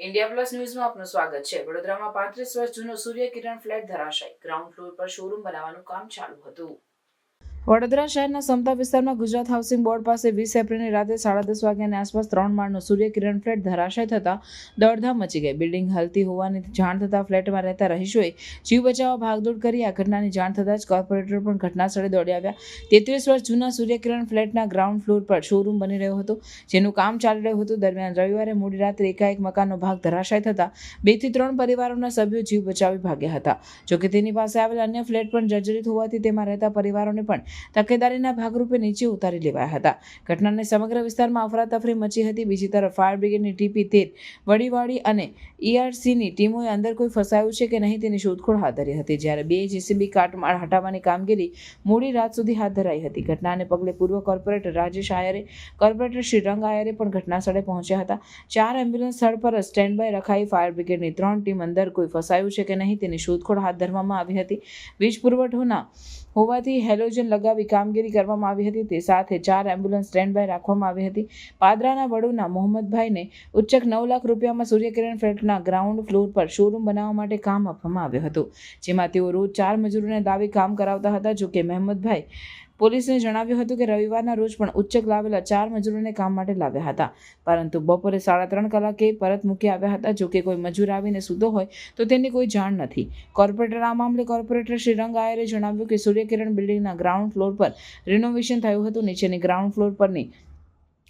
India plus ન્યૂઝમાં આપનું સ્વાગત છે. વડોદરામાં પાંત્રીસ વર્ષ જૂનો સૂર્ય કિરણ ફ્લેટ ધરાશાય. ગ્રાઉન્ડ ફ્લોર પર શોરૂમ બનાવવાનું કામ ચાલુ હતું. વડોદરા શહેરના સમતા વિસ્તારમાં ગુજરાત હાઉસિંગ બોર્ડ પાસે વીસ એપ્રિલની રાતે સાડા દસ વાગ્યાની આસપાસ ત્રણ માળનો સૂર્યકિરણ ફ્લેટ ધરાશય થતા દોડધામ મચી ગઈ. બિલ્ડિંગ હલતી હોવાની જાણ થતાં ફ્લેટમાં રહેતા રહીશોએ જીવ બચાવવા ભાગદોડ કરી આ ઘટનાની જાણ થતાં જ કોર્પોરેટર પણ ઘટના સ્થળે દોડી આવ્યા. તેત્રીસ વર્ષ જૂના સૂર્યકિરણ ફ્લેટના ગ્રાઉન્ડ ફ્લોર પર શોરૂમ બની રહ્યો હતો, જેનું કામ ચાલી રહ્યું હતું. દરમિયાન રવિવારે મોડી રાત્રે એકાએક મકાનનો ભાગ ધરાશાય થતાં બેથી ત્રણ પરિવારોના સભ્યો જીવ બચાવી ભાગ્યા હતા. જોકે તેની પાસે આવેલ અન્ય ફ્લેટ પણ જર્જરિત હોવાથી તેમાં રહેતા પરિવારોને પણ તકેદારીના ભાગરૂપે નીચે ઉતારી લેવાયા હતા. ઘટનાને સમગ્ર વિસ્તારમાં અફરાતફરી મચી હતી. બીજી તરફ ફાયર બ્રિગેડની ટીપી તેર વડીવાડી અને ઈઆરસીની ટીમોએ અંદર કોઈ ફસાયું છે કે નહીં તેની શોધખોળ હાથ ધરી હતી. જ્યારે બે જેસીબી કાટમાળ હટાવવાની કામગીરી મોડી રાત સુધી હાથ ધરાઈ હતી. ઘટનાને પગલે પૂર્વ કોર્પોરેટર રાજેશ આયરે, કોર્પોરેટર શ્રીરંગ આયરે પણ ઘટના સ્થળે પહોંચ્યા હતા. ચાર એમ્બ્યુલન્સ સ્થળ પર સ્ટેન્ડ બાય રખાઈ ફાયર બ્રિગેડની ત્રણ ટીમ અંદર કોઈ ફસાયું છે કે નહીં તેની શોધખોળ હાથ ધરવામાં આવી હતી. વીજ પુરવઠોના હોવાથી હેલોજન લગાવી કામગીરી કરવામાં આવી હતી. તે સાથે ચાર એમ્બ્યુલન્સ સ્ટેન્ડ બાય રાખવામાં આવી હતી. પાદરાના વડુના મોહમ્મદભાઈને ઉચ્ચક નવ લાખ રૂપિયામાં સૂર્યકિરણ ફ્લેટના ગ્રાઉન્ડ ફ્લોર પર શોરૂમ બનાવવા માટે કામ આપવામાં આવ્યું હતું. જેમાં તેઓ રોજ ચાર મજૂરોને દાવી કામ કરાવતા હતા. જોકે મહેમદભાઈ પોલીસને જણાવ્યું હતું કે રવિવારના રોજ પણ ઉચ્ચક લાવેલા ચાર મજૂરોને કામ માટે લાવ્યા હતા. પરંતુ બપોરે સાડા ત્રણ કલાકે પરત મૂકી આવ્યા હતા. જોકે કોઈ મજૂર આવીને સૂતો હોય તો તેની કોઈ જાણ નથી. કોર્પોરેટર આ મામલે કોર્પોરેટર શ્રીરંગ આયરે જણાવ્યું કે સૂર્યકિરણ બિલ્ડિંગના ગ્રાઉન્ડ ફ્લોર પર રિનોવેશન થયું હતું. નીચેની ગ્રાઉન્ડ ફ્લોર પરની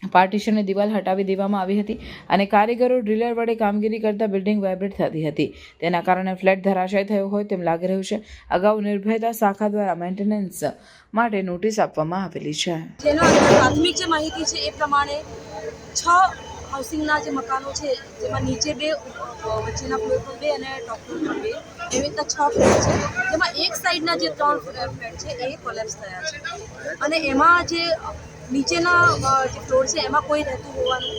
પાર્ટીશનની દિવાલ હટાવી દેવામાં આવી હતી અને કારીગરો, ડ્રિલર વડે કામગીરી કરતા બિલ્ડિંગ વાઇબ્રેટ થતી હતી. તેના કારણે ફ્લેટ ધરાશય થયો હોય તેમ લાગી રહ્યું છે. અગાઉ નિર્ભયતા શાખા દ્વારા મેન્ટેનન્સ માટે નોટિસ આપવામાં આવેલી છે. જેનો પ્રાથમિક જે માહિતી છે એ પ્રમાણે છ હાઉસિંગના જે મકાનો છે, જેમાં નીચે બે, વચ્ચેના ફ્લોર બે અને ટોપ ફ્લોર બે, એવી રીતના છ ફ્લેટ છે. જેમાં એક સાઈડના જે ત્રણ ફ્લેટ છે એ કોલેપ્સ થયા છે. અને એમાં જે નીચેના જે ફ્લોર છે એમાં કોઈ રહેતું હોવાનું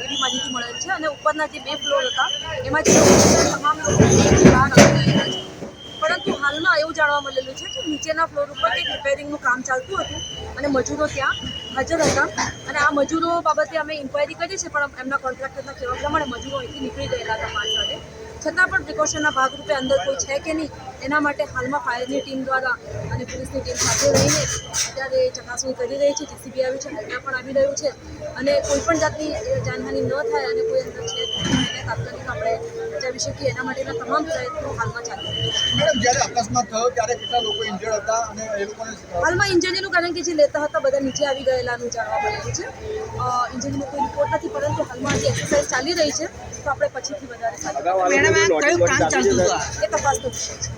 એવી માહિતી મળેલ છે અને ઉપરના જે બે ફ્લોર હતા, એમાં જે તમામ પરંતુ હાલમાં એવું જાણવા મળેલું છે કે નીચેના ફ્લોર ઉપર કંઈક રિપેરિંગનું કામ ચાલતું હતું અને મજૂરો ત્યાં હાજર હતા. અને આ મજૂરો બાબતે અમે ઇન્ક્વાયરી કરી છે પણ એમના કોન્ટ્રાક્ટરના કહેવા પ્રમાણે મજૂરો અહીંથી નીકળી ગયેલા હતા પાંચ વાગે છતાં પણ પ્રિકોશનના ભાગરૂપે અંદર કોઈ છે કે નહીં, એના માટે હાલમાં ફાયરની ટીમ દ્વારા અને પોલીસની ટીમ સાથે રહીને અત્યારે ચકાસણી કરી રહી છે જીસીબી આવી છે હેલ્પર પણ આવી રહ્યું છે અને કોઈ પણ જાતની જાનહાની ન થાય અને કોઈ અંદર છે એને તાત્કાલિક આપણે બચાવી શકીએ એના માટેના તમામ પ્રયત્નો હાલમાં ચાલી મેડમ જ્યારે અકસ્માત થયો ત્યારે કેટલા લોકો ઇન્જર્ડ હતા અને એ લોકોને હાલમાં ઇન્જરીનું કારણ કે જે લેતા હતા બધા નીચે આવી ગયેલાનું જાણવા મળેલું છે. ઇન્જરીનો કોઈ રિપોર્ટ નથી પરંતુ હાલમાં જે એક્સરસાઇઝ ચાલી રહી છે તો આપણે પછીથી વધારે સારી મેડમ આ કયું કામ ચાલતું હતું? એ તપાસનો વિષય છે.